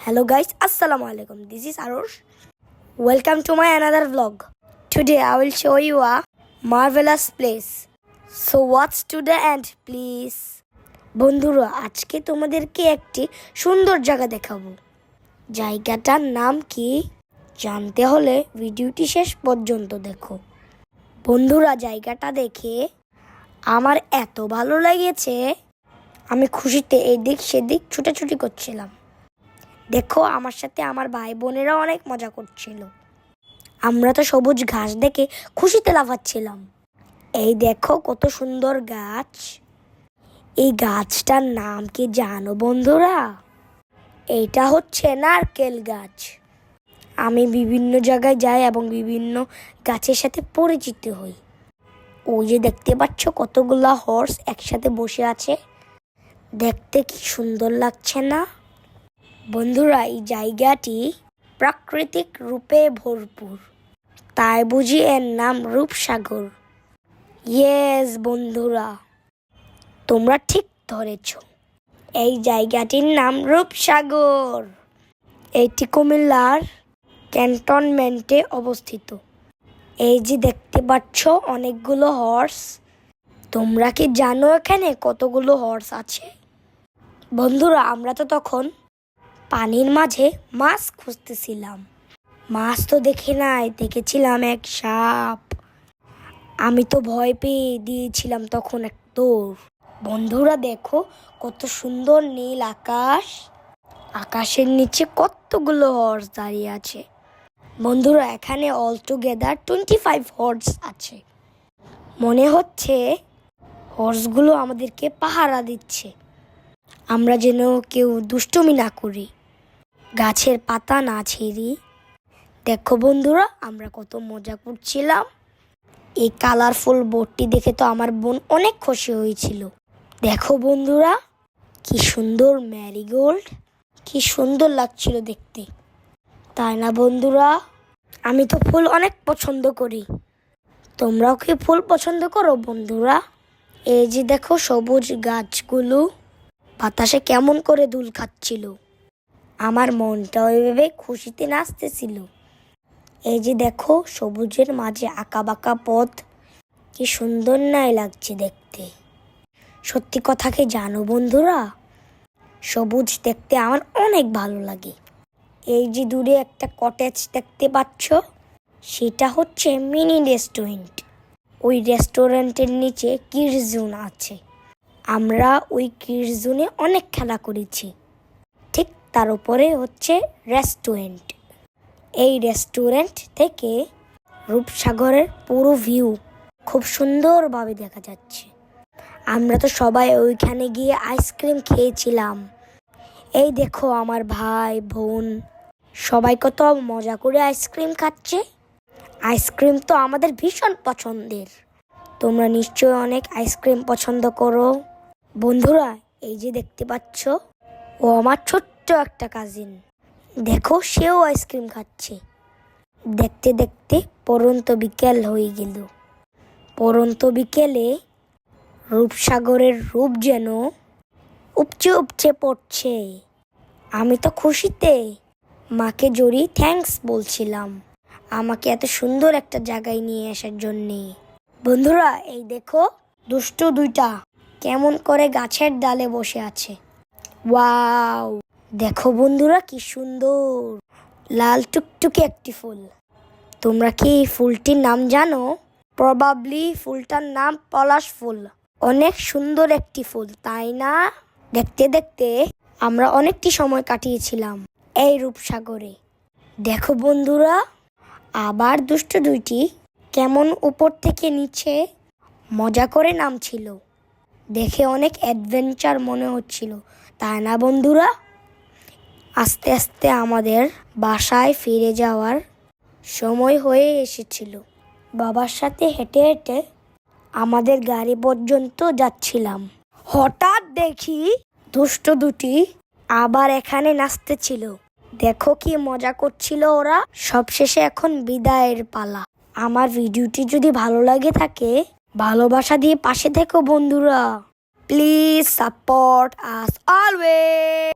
Hello guys, Assalamu alaikum. This is Arush. Welcome to my another vlog. Today I will show you a marvelous place. So watch to the end please. বন্ধুরা আজকে তোমাদেরকে একটি সুন্দর জায়গা দেখাবো জায়গাটার নাম কি জানতে হলে ভিডিওটি শেষ পর্যন্ত দেখো বন্ধুরা জায়গাটা দেখে আমার এত ভালো লেগেছে আমি খুশিতে এদিক সেদিক ছুটাছুটি করছিলাম দেখো, আমার সাথে আমার ভাই বোনেরা অনেক মজা করছিল। আমরা তো সবুজ ঘাস দেখে খুশিতে লাফাচ্ছিলাম। এই দেখো কত সুন্দর গাছ। এই গাছটার নাম কি জানো বন্ধুরা? এইটা হচ্ছে নারকেল গাছ। আমি বিভিন্ন জায়গায় যাই এবং বিভিন্ন গাছের সাথে পরিচিত হই। ওই যে দেখতে পাচ্ছ কতগুলা হর্স একসাথে বসে আছে। দেখতে কি সুন্দর লাগছে না? বন্ধুরা, এই জায়গাটি প্রাকৃতিক রূপে ভরপুর। তাই বুঝি এর নাম রূপসাগর। ইয়েস, বন্ধুরা, তোমরা ঠিক ধরেছ। এই জায়গাটির নাম রূপসাগর। এটি কুমিল্লার ক্যান্টনমেন্টে অবস্থিত। এই যে দেখতে পাচ্ছ, অনেকগুলো হর্স। তোমরা কি জানো এখানে কতগুলো হর্স আছে? বন্ধুরা, আমরা তো তখন পানির মাঝে মাছ খুঁজতেছিলাম। মাছ তো দেখে নাই, দেখেছিলাম এক সাপ। আমি তো ভয় পেয়ে দিয়েছিলাম তখন এক দৌড়। বন্ধুরা দেখো কত সুন্দর নীল আকাশ। আকাশের নিচে কতগুলো হর্স দাঁড়িয়ে আছে। বন্ধুরা, এখানে all together twenty five horse আছে। মনে হচ্ছে হর্সগুলো আমাদেরকে পাহারা দিচ্ছে। আমরা যেন কেউ দুষ্টুমি না করি। গাছের পাতা না ছেড়ি। দেখো বন্ধুরা, আমরা কত মজা করছিলাম। এই কালারফুল বোর্ডটি দেখে তো আমার বোন অনেক খুশি হয়েছিল। দেখো বন্ধুরা, কি সুন্দর ম্যারিগোল্ড কি সুন্দর লাগছিল দেখতে। তাই না বন্ধুরা, আমি তো ফুল অনেক পছন্দ করি। তোমরাও কি ফুল পছন্দ করো বন্ধুরা? এই যে দেখো সবুজ গাছগুলো, বাতাসে কেমন করে দুল খাচ্ছিল। আমার মনটা ওইভাবে খুশিতে নাচতেছিল। এই যে দেখো, সবুজের মাঝে আঁকা বাঁকা পথ। কি সুন্দর নাই লাগছে দেখতে। সত্যি কথা কি জানো বন্ধুরা? সবুজ দেখতে আমার অনেক ভালো লাগে। এই যে দূরে একটা কটেজ দেখতে পাচ্ছ, সেটা হচ্ছে মিনি রেস্টুরেন্ট ওই রেস্টুরেন্টের নিচে কিডস জোন আছে। আমরা ওই কিডস জোনে অনেক খেলা করেছি। তার উপরে হচ্ছে রেস্টুরেন্ট এই রেস্টুরেন্ট থেকে রূপসাগরের পুরো ভিউ খুব সুন্দরভাবে দেখা যাচ্ছে। আমরা তো সবাই ওইখানে গিয়ে আইসক্রিম খেয়েছিলাম। এই দেখো আমার ভাই, বোন, সবাই কত মজা করে আইসক্রিম খাচ্ছে। আইসক্রিম তো আমাদের ভীষণ পছন্দের। তোমরা নিশ্চয়ই অনেক আইসক্রিম পছন্দ করো। বন্ধুরা, এই যে দেখতে পাচ্ছ, ও আমার ছোট্ট একটা কাজিন দেখো, সেও আইসক্রিম খাচ্ছে। দেখতে দেখতে পরন্ত বিকেল হয়ে গেল। পরন্ত বিকেলে রূপসাগরের রূপ যেন উপচে উপচে পড়ছে। আমি তো খুশিতে মাকে জড়ি থ্যাঙ্কস বলছিলাম। আমাকে এত সুন্দর একটা জায়গায় নিয়ে আসার জন্যে। বন্ধুরা, এই দেখো, দুষ্টু দুইটা কেমন করে গাছের ডালে বসে আছে। ওয়াও! দেখো বন্ধুরা কি সুন্দর। লাল টুকটুকে একটি ফুল। তোমরা কি ফুলটির নাম জানো? প্রবাবলি ফুলটার নাম পলাশ ফুল। অনেক সুন্দর একটি ফুল, তাই না? দেখতে দেখতে আমরা অনেকটি সময় কাটিয়েছিলাম এই রূপসাগরে। দেখো বন্ধুরা, আবার দুষ্ট দুইটি কেমন উপর থেকে নিচে মজা করে নামছিল। দেখে অনেক অ্যাডভেঞ্চার মনে হচ্ছিল, তাই না বন্ধুরা? আস্তে আস্তে আমাদের বাসায় ফিরে যাওয়ার সময় হয়ে এসেছিল। বাবার সাথে হেঁটে হেঁটে আমাদের গাড়ি পর্যন্ত যাচ্ছিলাম। হঠাৎ দেখি দুষ্ট দুটি আবার এখানে নাচতেছিল। দেখো কি মজা করছিল ওরা। সবশেষে এখন বিদায়ের পালা। আমার ভিডিওটি যদি ভালো লাগে থাকে, ভালোবাসা দিয়ে পাশে থেকো বন্ধুরা। Please support us always.